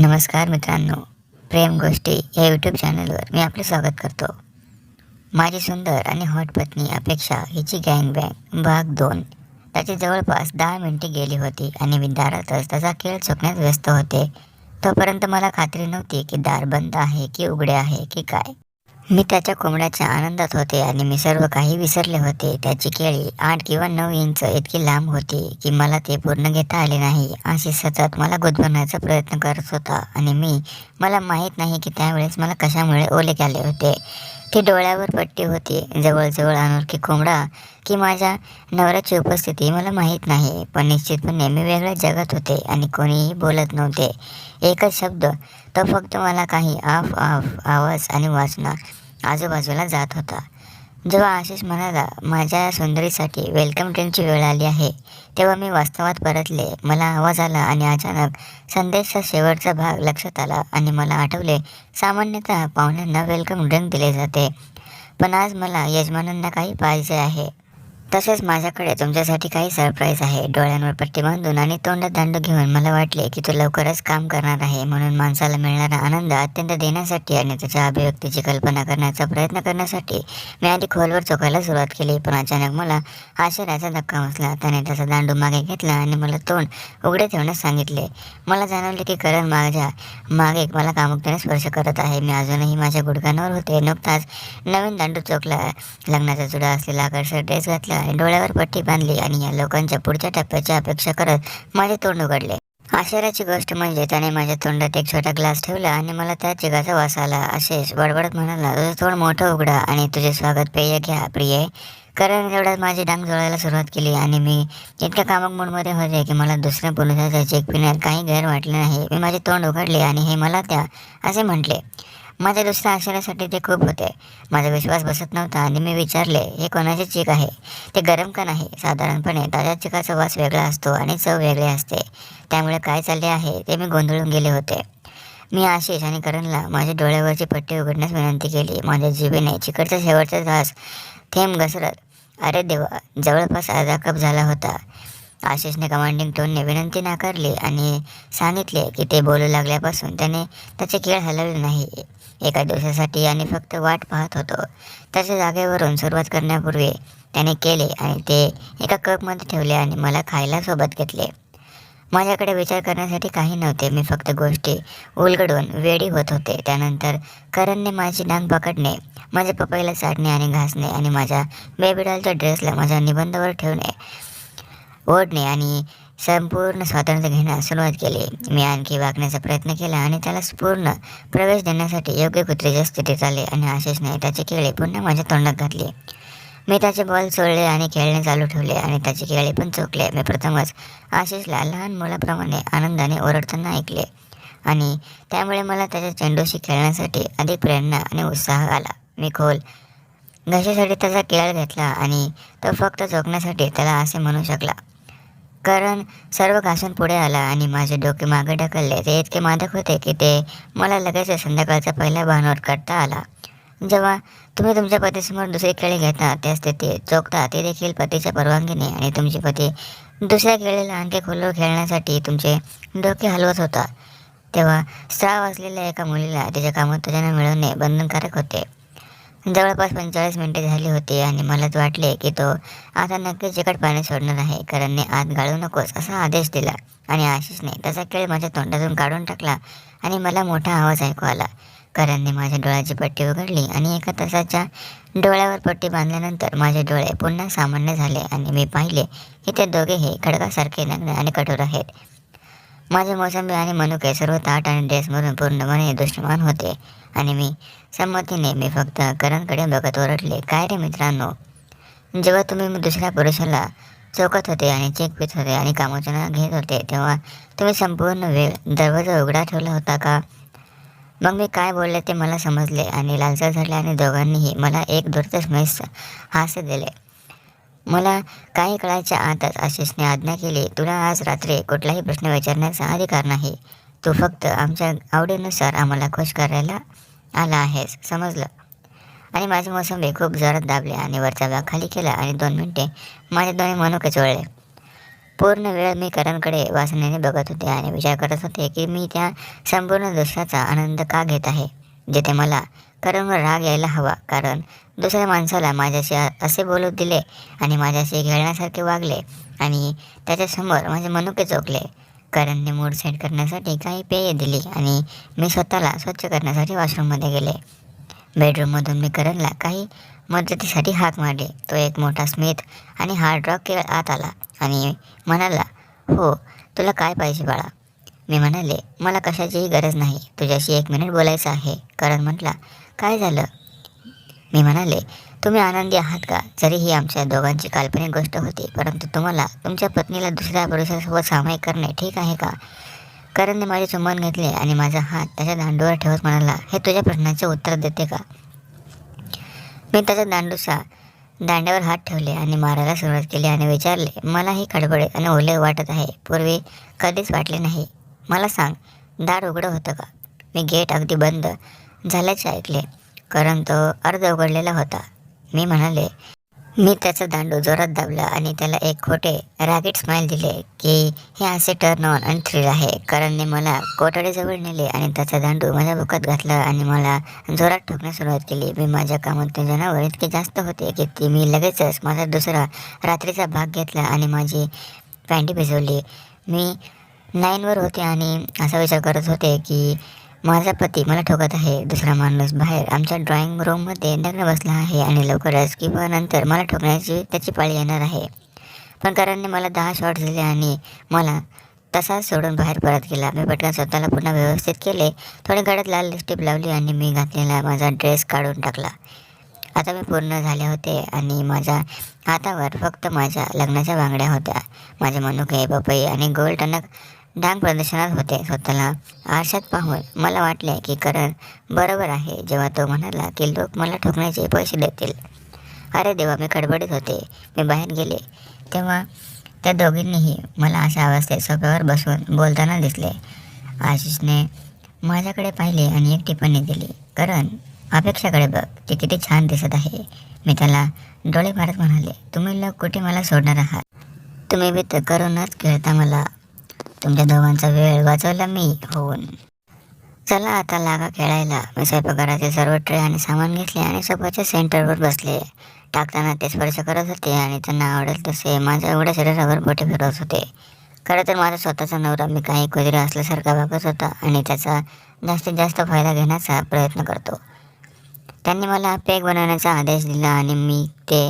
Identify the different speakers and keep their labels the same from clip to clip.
Speaker 1: नमस्कार मित्रांनो प्रेम गोष्टी या यूट्यूब चॅनलवर मी आपले स्वागत करतो. माझी सुंदर आणि हॉट पत्नी अपेक्षा हिची गँग बँग भाग दोन. त्याची जवळपास दहा मिनिटे गेली होती आणि मी दारातच त्याचा खेळ चुकण्यात व्यस्त होते. तोपर्यंत मला खात्री नव्हती की दार बंद आहे की उघडे आहे की काय. मी त्याच्या कोंबड्याच्या आनंदात होते आणि मी सर्व काही विसरले होते. त्याची केळी आठ किंवा नऊ इंच इतकी लांब होती की मला ते पूर्ण घेता आले नाही. अशी सतत मला गुदमरण्याचा प्रयत्न करत होता आणि मी मला माहीत नाही की त्यावेळेस मला कशामुळे ओले आले होते. ती डोळ्यावर पट्टी होती. जवळजवळ अनोळखी कोंबडा की माझ्या नवऱ्याची उपस्थिती मला माहीत नाही पण निश्चितपणे मी वेगळ्या जगात होते आणि कोणीही बोलत नव्हते. एकच शब्द तो फक्त मला काही आफ आफ आवाज आणि वाचना आजूबाजूला जात होता. जेव्हा आशिष म्हणाला माझ्या सुंदरीसाठी वेलकम ड्रिंकची वेळ आली आहे. तेव्हा मी वास्तवात परतले. मला आवाज आला आणि अचानक संदेशचा शेवटचा भाग लक्षात आला आणि मला आठवले सामान्यतः पाहुण्यांना वेलकम ड्रिंक दिले जाते. पण आज मला यजमानांना काही पाहिजे आहे. तसेच माझ्याकडे तुमच्यासाठी काही सरप्राईज आहे. डोळ्यांवर पट्टी बांधून आणि तोंडात दांडू घेऊन मला वाटले की तो लवकरच काम करणार आहे म्हणून माणसाला मिळणारा आनंद अत्यंत देण्यासाठी आणि त्याच्या अभिव्यक्तीची कल्पना करण्याचा प्रयत्न करण्यासाठी मी आधी खोलवर चोखायला सुरुवात केली पण अचानक मला आश्चर्याचा धक्का बसला. त्याने त्याचा दांडू मागे घेतला आणि मला तोंड उघडे ठेवण्यास सांगितले. मला जाणवले की करण माझ्या मागे मला कामुकतेने स्पर्श करत आहे. मी अजूनही माझ्या गुडघ्यांवर होते. नुकताच नवीन दांडू चोखला लग्नाचा जुडा असलेला आकर्षक ड्रेस घातला. डोळ्यावर पट्टी बांधली आणि या लोकांच्या पुढच्या टप्प्याची अपेक्षा करत माझे तोंड उघडले. आश्चर्याची गोष्ट म्हणजे त्याने माझ्या तोंडात एक छोटा ग्लास ठेवला आणि मला त्या चिगाचा वास आला. असेच बडबडत म्हणाला तुझं तोंड मोठं उघडा आणि तुझे स्वागत पेय घ्या प्रिय. कारण तेवढ्यात माझी डांग जोडायला सुरुवात केली आणि मी इतक्या कामक मूडमध्ये होते की मला दुसऱ्या पुरुषाचा चेक पिण्यात काही गैर वाटले नाही. मी माझे तोंड उघडले आणि हे मला त्या असे म्हटले. माझ्या दुसऱ्या अक्षरासाठी ते खूप होते. माझा विश्वास बसत नव्हता आणि मी विचारले हे कोणाचे चीक आहे? ते गरम का नाही? साधारणपणे ताज्या चिकाचा वास वेगळा असतो आणि चव वेगळी असते. त्यामुळे काय चालले आहे ते मी गोंधळून गेले होते. मी आशिष आणि करणला माझ्या डोळ्यावरची पट्टी उघडण्यास विनंती केली. माझ्या जीवेने चिकटचा शेवटचा घास थेंब घसरत अरे देवा जवळपास अर्धा कप झाला होता. आशिषने कमांडिंग टोनने विनंती नाकारली आणि सांगितले की ते बोलू लागल्यापासून त्याने त्याचे खेळ हलवले नाही. एका दिवसासाठी आणि फक्त वाट पाहत होतो. तसे जागेवरून सुरुवात करण्यापूर्वी त्याने केले आणि ते एका कपमध्ये ठेवले आणि मला खायला सोबत घेतले. माझ्याकडे विचार करण्यासाठी काही नव्हते. मी फक्त गोष्टी उलगडून वेडी होत होते. त्यानंतर करणने माझी डांग पकडणे माझ्या पपईला चाटणे आणि घासणे आणि माझ्या बेबीडॉलच्या ड्रेसला माझ्या निबंधावर ठेवणे ओढणे आणि संपूर्ण स्वातंत्र्य घेण्यास सुरुवात केली. मी आणखी वागण्याचा प्रयत्न केला आणि त्याला पूर्ण प्रवेश देण्यासाठी योग्य कुत्रीच्या स्थितीत आले आणि आशिषने त्याचे केळे पुन्हा माझ्या तोंडात घातले. मी त्याचे बॉल सोडले आणि खेळणे चालू ठेवले आणि त्याचे केळे पण चोखले. मी प्रथमच आशिषला लहान मुलाप्रमाणे आनंदाने ओरडताना ऐकले आणि त्यामुळे मला त्याच्या चेंडूशी खेळण्यासाठी अधिक प्रेरणा आणि उत्साह आला. मी खोल घशासाठी त्याचा केळ घेतला आणि तो फक्त चोखण्यासाठी त्याला असे म्हणू शकला. कारण सर्व घासून पुढे आला आणि माझे डोके मागे ढकलले. ते इतके मादक होते की ते मला लगेच संध्याकाळचा पहिला भानवर काढता आला. जेव्हा तुम्ही तुमच्या पतीसमोर दुसरी केळी घेता त्या स्थितीत चोखता ते देखील पतीच्या परवानगीने आणि तुमची पती दुसऱ्या केळीला आणखी खोलवर खेळण्यासाठी तुमचे डोके हलवत होता. तेव्हा स्त्राव असलेल्या एका मुलीला तिच्या कामोत्तेजना मिळवणे बंधनकारक होते. जवळपास पंचेचाळीस मिनिटे झाली होती आणि मलाच वाटले की तो आता नक्कीच चिकट पाणी सोडणार आहे करणने आत गाळू नकोस असा आदेश दिला. आणि आशिषने त्याचा खेळ माझ्या तोंडातून काढून टाकला आणि मला मोठा आवाज ऐकू आला. करणने माझ्या डोळ्याची पट्टी उघडली आणि एका तासाच्या डोळ्यावर पट्टी बांधल्यानंतर माझे डोळे पुन्हा सामान्य झाले आणि मी पाहिले की ते दोघेही खडकासारखे नग्न आणि कठोर आहेत. माझे मोसंबी आणि मनुके सर्व ताट आणि ड्रेसमधून पूर्णपणे दृश्यमान होते. आणि मी संमतीने मी फक्त करणकडे बघत ओरडले काय रे मित्रांनो? जेव्हा तुम्ही दुसऱ्या पुरुषाला चौकत होते आणि चेक पित होते आणि कामोचना घेत होते तेव्हा तुम्ही संपूर्ण वेळ दरवाजा उघडा ठेवला होता का? मग मी काय बोलले ते मला समजले आणि लालसा झाले आणि दोघांनीही मला एक दुर्दशमय हास्य दिले. मला काही कळायच्या आतच आशिषने आज्ञा केली. तुला आज रात्री कुठलाही प्रश्न विचारण्याचा अधिकार नाही. तू फक्त आमच्या आवडीनुसार आम्हाला खुश करायला आला आहेस समजलं? आणि माझे मोसंबी खूप जोरात दाबले आणि वरचा भाग खाली केला आणि दोन मिनिटे माझे दोन्ही मनुके चोळले. पूर्ण वेळ मी करणकडे वासनेने बघत होते आणि विचार करत होते की मी त्या संपूर्ण दृश्याचा आनंद का घेत आहे जिथे मला कारण राग यायला हवा. कारण दुसऱ्या माणसाला माझ्याशी असे बोलू दिले आणि माझ्याशी खेळण्यासारखे वागले आणि त्याच्यासमोर माझे मनुके चोकले करणने मूड सेट करण्यासाठी काही पेये दिली आणि मी स्वतःला स्वच्छ करण्यासाठी वॉशरूममध्ये गेले. बेडरूममधून मी करणला काही मदतीसाठी हाक मारली. तो एक मोठा स्मिथ आणि हार्ड रॉक केवळ आत आला आणि म्हणाला हो तुला काय पाहिजे बाळा? मी म्हणाले मला कशाचीही गरज नाही. तुझ्याशी एक मिनिट बोलायचं आहे. करण म्हटला काय झालं? मी म्हणाले तुम्ही आनंदी आहात का? जरी ही आमच्या दोघांची काल्पनिक गोष्ट होती परंतु तुम्हाला तुमच्या पत्नीला दुसऱ्या पुरुषासोबत सामायिक करणे ठीक आहे का? करणने माझे चुंबन घेतले आणि माझा हात त्याच्या दांडूवर ठेवत म्हणाला हे तुझ्या प्रश्नाचे उत्तर देते का? मी त्याच्या दांडूचा दांड्यावर हात ठेवले आणि मारायला सुरुवात केली आणि विचारले मला ही खडबडे आणि ओले वाटत आहे. पूर्वी कधीच वाटले नाही. मला सांग दार उघडं होतं का? मी गेट अगदी बंद झाल्याचे ऐकले. कारण तो अर्ध उघडलेला होता. मी म्हणाले मी त्याचा दांडू जोरात दाबला आणि त्याला एक खोटे रॅकेट स्माईल दिले की हे असे टर्न ऑन आणि थ्रिल आहे. करणने मला कोठडीजवळ नेले आणि त्याचा दांडू माझ्या बुकात घातला आणि मला जोरात ठोकण्यास सुरुवात केली. मी माझ्या कामात जनावर इतके जास्त होते की ती मी लगेचच माझा दुसरा रात्रीचा भाग घेतला आणि माझी पॅन्टी भिजवली. मी नाईनवर होते आणि असा विचार करत होते की माझा पती मला ठोकत आहे दुसरा माणूस बाहेर. आमच्या ड्रॉइंग रूममध्ये नग्न बसला आहे आणि लवकरच किंवा नंतर मला ठोकण्याची त्याची पाळी येणार आहे. पण करणने मला दहा शॉट्स दिले आणि मला तसाच सोडून बाहेर परत गेला. मी पटकन स्वतःला पुन्हा व्यवस्थित केले. थोडी गडद लाल लिपस्टिक लावली आणि मी घातलेला माझा ड्रेस काढून टाकला. आता मी पूर्ण झाले होते आणि माझ्या हातावर फक्त माझ्या लग्नाच्या बांगड्या होत्या. माझे मनुके पपई आणि गोल टणक डांग प्रदर्शनात होते. स्वतःला आरशात पाहून मला वाटले की करण बरोबर आहे जेव्हा तो म्हणाला की लोक मला ठोकण्याचे पैसे देतील. अरे देवा मी खडबडीत होते. मी बाहेर गेले. तेव्हा त्या दोघींनीही मला अशा अवस्थेत सोफ्यावर बसून बोलताना दिसले. आशिषने माझ्याकडे पाहिले आणि एक टिप्पणी दिली. करण अपेक्षाकडे बघ. ती किती छान दिसत आहे. मी त्याला डोळे मारत म्हणाले तुम्ही लोक कुठे मला सोडणार आहात? तुम्ही बी तर करूनच खेळता मला तुमच्या दोघांचा वेळ वाचवला मी होऊन. चला आता लागा खेळायला. मी स्वयंपाकघराचे सर्व ट्रे आणि सामान घेतले आणि स्वतःच्या सेंटरवर बसले. टाकताना ते स्पर्श करत होते आणि त्यांना आवडेल तसे माझ्या एवढ्या शरीरावर बोटे फिरवत होते. खरं तर माझा स्वतःचा नवरा मी काही कुजरे असल्यासारखा वागत होता आणि त्याचा जास्तीत जास्त फायदा घेण्याचा प्रयत्न करतो. त्यांनी मला पेक बनवण्याचा आदेश दिला आणि मी ते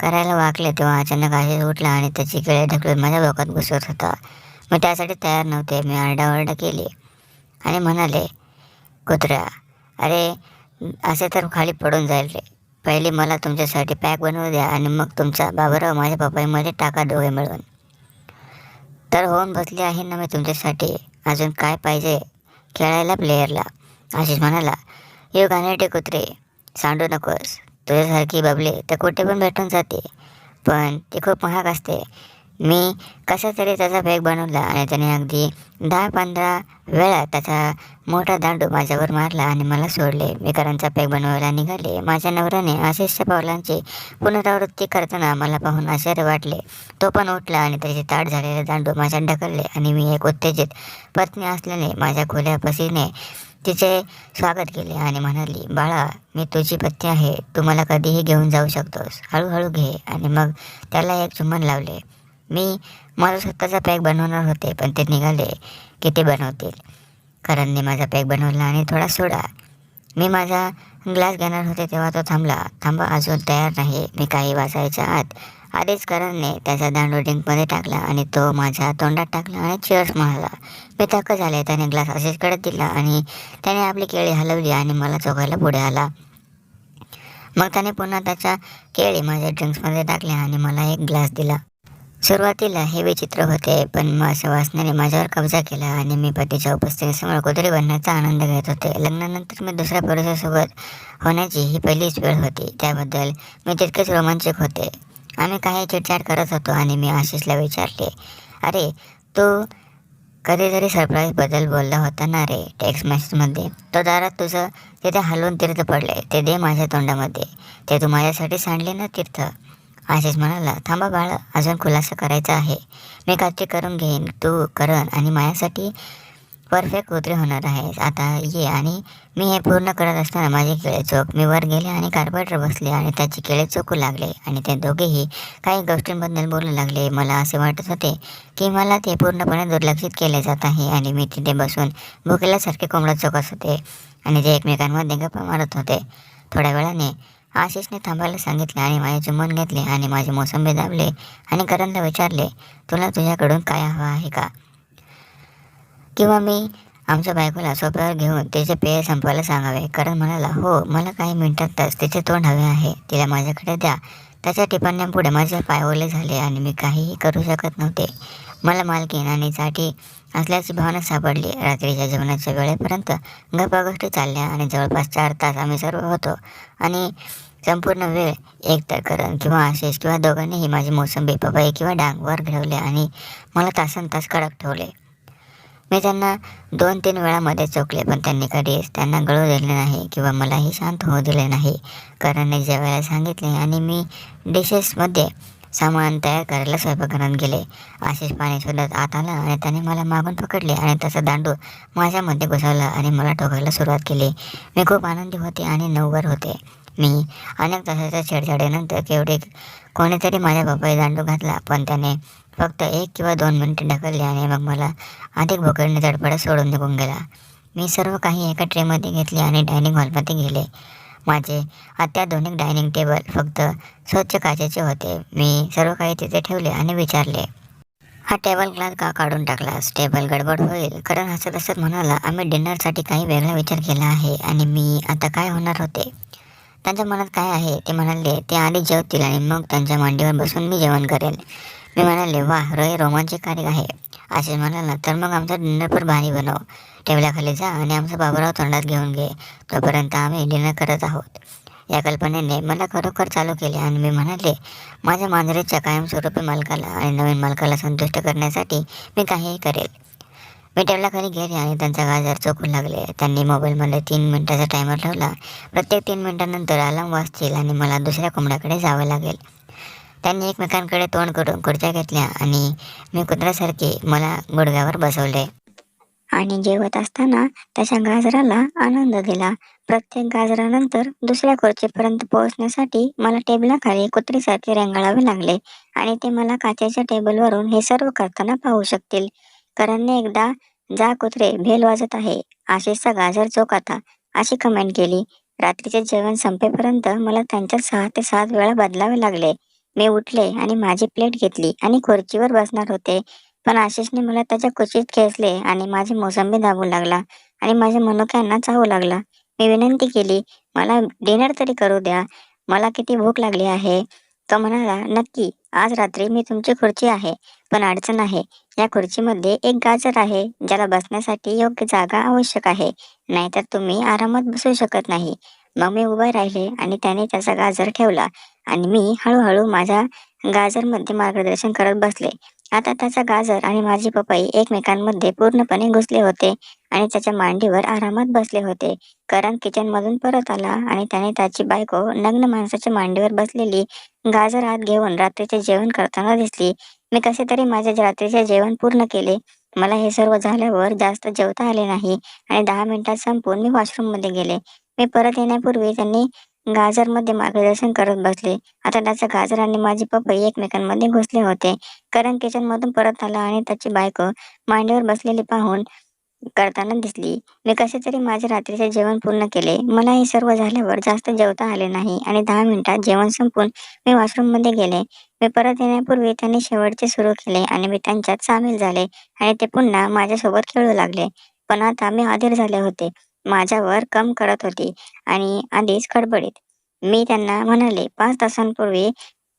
Speaker 1: करायला वाकले तेव्हा अचानक आशिष उठला आणि त्याची केळे ढकलून माझ्या डोक्यात घुसत होता. मी त्यासाठी तयार नव्हते. मी आरडाओरडा केली आणि म्हणाले कुत्र्या अरे असे तर खाली पडून जाईल रे. पहिले मला तुमच्यासाठी पॅक बनवू द्या आणि मग तुमचा बाबराव माझ्या पप्पाईमध्ये टाका दोघे मिळून. तर होऊन बसली आहे ना मी तुमच्यासाठी. अजून काय पाहिजे? खेळायला प्लेयरला. आशिष म्हणाला यू गाणेटे कुत्रे? सांडू नकोस. तुझ्यासारखी बबले तर कुठे पण भेटून जाते. पण ती खूप महाग असते. मी कसा तरी त्याचा बेग बनवला आणि त्याने अगदी दहा पंधरा वेळा त्याचा मोठा दांडू माझ्यावर मारला आणि मला सोडले. मी करांचा पॅक बनवायला निघाले. माझ्या नवऱ्याने आशिषच्या पावलांची पुनरावृत्ती करताना मला पाहून आश्चर्य वाटले. तो पण उठला आणि त्याचे ताट झालेले दांडू माझ्यात ढकलले आणि मी एक उत्तेजित पत्नी असल्याने माझ्या खुल्या पसीने तिचे स्वागत केले आणि म्हणाली बाळा मी तुझी पत्नी आहे. तू मला कधीही घेऊन जाऊ शकतोस. हळूहळू घे. आणि मग त्याला एक चुंबन लावले. मी माझा स्वतःचा पॅक बनवणार होते पण ते निघाले की ते बनवतील. करणने माझा पॅक बनवला आणि थोडा सोडा. मी माझा ग्लास घेणार होते तेव्हा तो थांबला. थांबा अजून तयार नाही. मी काही वाचायच्या आत आधीच करणने त्याचा दांडू ड्रिंकमध्ये टाकला आणि तो माझ्या तोंडात टाकला आणि चिअर्स म्हणाला. मी थक्क झाले. त्याने ग्लास असेच कडत दिला आणि त्याने आपली केळी हलवली आणि मला चोखायला पुढे आला. मग त्याने पुन्हा त्याच्या केळी माझ्या ड्रिंक्समध्ये टाकल्या आणि मला एक ग्लास दिला. सुरुवातीला हे विचित्र होते पण माझ्या वासनेने माझ्यावर कब्जा केला आणि मी पतीच्या उपस्थितीसमोर कुत्री बनण्याचा आनंद घेत होते. लग्नानंतर मी दुसऱ्या पुरुषासोबत होण्याची ही पहिलीच वेळ होती. त्याबद्दल मी तितकेच रोमांचक होते. आम्ही काही चिटचाट करत होतो आणि मी आशिषला विचारले अरे तू कधीतरी सरप्राईजबद्दल बोलला होता ना रे? टेक्स्ट मेसेजमध्ये तो दारात तुझं तिथे हलवून तीर्थ पडले. ते दे माझ्या तोंडामध्ये. ते तू माझ्यासाठी सांडले ना तीर्थ? आशिष म्हणाला थांबा बाळ अजून खुलासा करायचा आहे. मी खात्री करून घेईन. तू करण आणि माझ्यासाठी परफेक्ट उतरे होणार आहेस. आता ये आणि मी हे पूर्ण करत असताना माझे केळे चोक. मी वर गेले आणि कार्पेटवर बसले आणि त्याचे केळे चोकू लागले आणि ते दोघेही काही गोष्टींबद्दल बोलू लागले. मला असे वाटत होते की मला ते पूर्णपणे दुर्लक्षित केले जात आहे आणि मी तिथे बसून भुकेल्यासारखे कोंबडा चोकत होते आणि ते एकमेकांमध्ये गप्पा मारत होते. थोड्या वेळाने आशिषने थांबायला सांगितले आणि माझे चुंबन घेतले आणि माझे मोसंबी दाबले आणि करणला विचारले तुला तुझ्याकडून काय हवं आहे का? किंवा मी आमच्या बायकोला सोप्यावर घेऊन तिचे पेय संपवायला सांगावे. करण म्हणाला हो मला काही मिनिटातच तिचे तोंड हवे आहे. तिला माझ्याकडे द्या. त्याच्या टिपाण्यापुढे माझे पाय ओले झाले आणि मी काहीही करू शकत नव्हते. मला मालकीन आणि साठी असल्याची भावना सापडली. रात्रीच्या जेवणाच्या वेळेपर्यंत गप्पा गोष्टी चालल्या आणि जवळपास चार तास आम्ही सर्व होतो. आणि संपूर्ण वेळ एकतर करण किंवा आशिष किंवा दोघांनीही माझी मोसंबी पपई किंवा डांगवर घडवले आणि मला तासन तास कडक ठेवले. मी त्यांना दोन तीन वेळामध्ये चोकले पण त्यांनी कधीच त्यांना गळू दिले नाही किंवा मलाही शांत होऊ दिले नाही. करणने जेवायला सांगितले आणि मी डिशेसमध्ये सामान तयार करायला स्वयंपाकघरात गेले. आशिष पाणी शोधत आत आला आणि त्याने मला मागून पकडले आणि तसं दांडू माझ्यामध्ये घुसवला आणि मला ठोकायला सुरुवात केली. मी खूप आनंदी होते आणि नऊवर होते. मी अनेक तासाच्या छेडछाडीनंतर केवढे कोणीतरी माझ्या पपई दांडू घातला पण त्याने फक्त एक किंवा दोन मिनिटे ढकलले आणि मग मला अधिक भोकडणे तडपडत सोडून निघून गेला. मी सर्व काही एका ट्रेमध्ये घेतले आणि डायनिंग हॉलमध्ये गेले. माझे अत्याधुनिक डायनिंग टेबल फक्त स्वच्छ काचेचे होते. मी सर्व काही तिथे ठेवले आणि विचारले हा टेबल क्लॉथ का काढून टाकलास? टेबल गडबड होईल. कारण हसत हसत म्हणाला आम्ही डिनरसाठी काही वेगळा विचार केला आहे आणि मी आता काय होणार होते? त्यांच्या मनात काय आहे? ते म्हणाले ते आधी जेवतील आणि मग त्यांच्या मांडीवर बसून मी जेवण करेल मी म्हणाले वा रोय रोमांचकारी आहे. असे म्हणाला तर मग आमचा डिनर पण भारी बनव. टेबलाखाली जा आणि आमचा बाबूराव तोंडात घेऊन घे. तोपर्यंत आम्ही डिनर करत आहोत. या कल्पनेने मला खरोखर चालू केले आणि मी म्हणाले माझ्या मांजरेच्या कायमस्वरूपी मालकाला आणि नवीन मालकाला संतुष्ट करण्यासाठी मी काहीही करेल. मी टेबलाखाली गेले आणि त्यांचा गाजर चोकू लागले. त्यांनी मोबाईलमध्ये तीन मिनिटाचा टायमर ठेवला. प्रत्येक तीन मिनिटानंतर अलार्म वाजतील आणि मला दुसऱ्या कोंबड्याकडे जावं लागेल. त्यांनी एकमेकांकडे तोंड करून खुर्च्या घेतल्या आणि मी कुत्र्यासारखे मला गुडघ्यावर बसवले. आणि जेवत असताना त्याच्या गाजराला आनंद दिला. प्रत्येक गाजरानंतर दुसऱ्या खुर्चीपर्यंत पोहोचण्यासाठी मला टेबलाखाली कुत्रीसारखे रेंगाळावे लागले आणि ते मला काचेच्या टेबलवरून हे सर्व करताना पाहू शकतील. करणने एकदा जा कुत्रे भेल वाजत आहे आशिषचा गाजर चोक आता अशी कमेंट केली. रात्रीचे जेवण संपेपर्यंत मला त्यांच्यात सहा ते सात वेळा बदलावे लागले. मी उठले आणि माझी प्लेट घेतली आणि खुर्चीवर बसणार होते. पण आशिषने मला त्याच्या कुशीत खेचले आणि माझी मोसंबी दाबू लागला आणि माझ्या मनुक्यांना चावू लागला. मी विनंती केली मला डिनर तरी करू द्या. मला किती भूक लागली आहे. तो म्हणाला नक्की आज रात्री मी तुमची खुर्ची आहे पण अडचण आहे. या खुर्चीमध्ये एक गाजर आहे ज्याला बसण्यासाठी योग्य जागा आवश्यक आहे. नाहीतर तुम्ही आरामात बसू शकत नाही. मग मी उभे राहिले आणि त्याने त्याचा गाजर ठेवला आणि मी हळूहळू माझ्या गाजरमध्ये मार्गदर्शन करत बसले. आता त्याचा गाजर आणि माझी पपई एकमेकांमध्ये पूर्णपणे घुसले होते आणि त्याच्या मांडीवर आरामात बसले होते. करण किचन मधून परत आला आणि त्याने त्याची बायको नग्न माणसाच्या मांडीवर बसलेली गाजर आत घेऊन रात्रीचे जेवण करताना दिसली. मी कसे तरी माझे रात्रीचे जेवण पूर्ण केले. मला हे सर्व झाल्यावर जास्त जेवता आले नाही आणि दहा मिनिटात संपून मी वॉशरूममध्ये गेले. मी परत येण्यापूर्वी त्यांनी गाजरमध्ये मार्गदर्शन करत बसले. आता त्याचा गाजर आणि माझी पपई एकमेकांमध्ये घुसले होते. करण किचन मधून परत आला आणि त्याची बायको मांडीवर बसलेली पाहून करताना दिसली. मी कसे तरी माझे रात्रीचे जेवण पूर्ण केले. मला हे सर्व झाल्यावर जास्त जेवता आले नाही आणि दहा मिनिटात जेवण संपून मी वॉशरूममध्ये गेले. मी परत येण्यापूर्वी त्यांनी शेवटचे सुरू केले आणि मी त्यांच्यात सामील झाले आणि ते पुन्हा माझ्यासोबत खेळू लागले. पण आता मी अधीर झाले होते. माझ्यावर कम करत होती आणि आधीच खडबडीत. मी त्यांना म्हणाले पाच तासांपूर्वी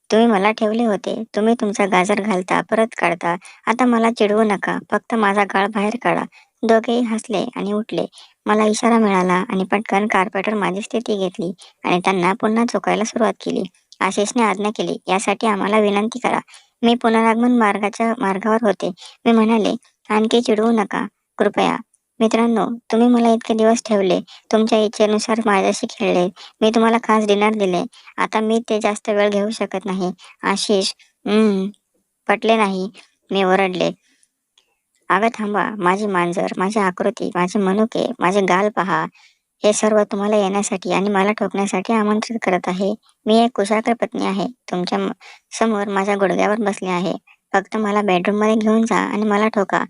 Speaker 1: तुम्ही मला ठेवले होते. तुम्ही तुमचा गाजर घालता परत काढता. आता मला चिडवू नका. फक्त माझा गाळ बाहेर काढा. दोघेही हसले आणि उठले. मला इशारा मिळाला आणि पटकन कार्पेटर माझी स्थिती घेतली आणि त्यांना पुन्हा चुकायला सुरुवात केली. आशिषने आज्ञा केली यासाठी आम्हाला विनंती करा. मी पुनरागमन मार्गाच्या मार्गावर होते. मी म्हणाले आणखी चिडवू नका. कृपया मित्रांनो तुम्ही मला इतके दिवस ठेवले. तुमच्या इच्छेनुसार माझ्याशी खेळले. मी तुम्हाला खास डिनर दिले. आता मी ते जास्त वेळ घेऊ शकत नाही. आशिष हम्म पटले नाही. मी ओरडले. अगं थांबा माझी मांजर माझी आकृती माझे मनुके माझे गाल पहा. हे सर्व तुम्हाला येण्यासाठी आणि मला ठोकण्यासाठी आमंत्रित करत आहे. मी एक कुशाकर पत्नी आहे. तुमच्यासमोर माझ्या गुडघ्यावर बसले आहे. फक्त मला बेडरूममध्ये घेऊन जा आणि मला ठोका.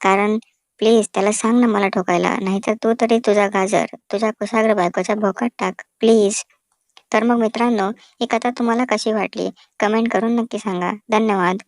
Speaker 1: कारण प्लीज त्याला सांग ना मला ठोकायला. नाहीतर तू तरी तुझा गाजर तुझ्या कुसाग्र बायकोच्या भोकात टाक. प्लीज तर मग मित्रांनो ही कथा तुम्हाला कशी वाटली? कमेंट करून नक्की सांगा. धन्यवाद.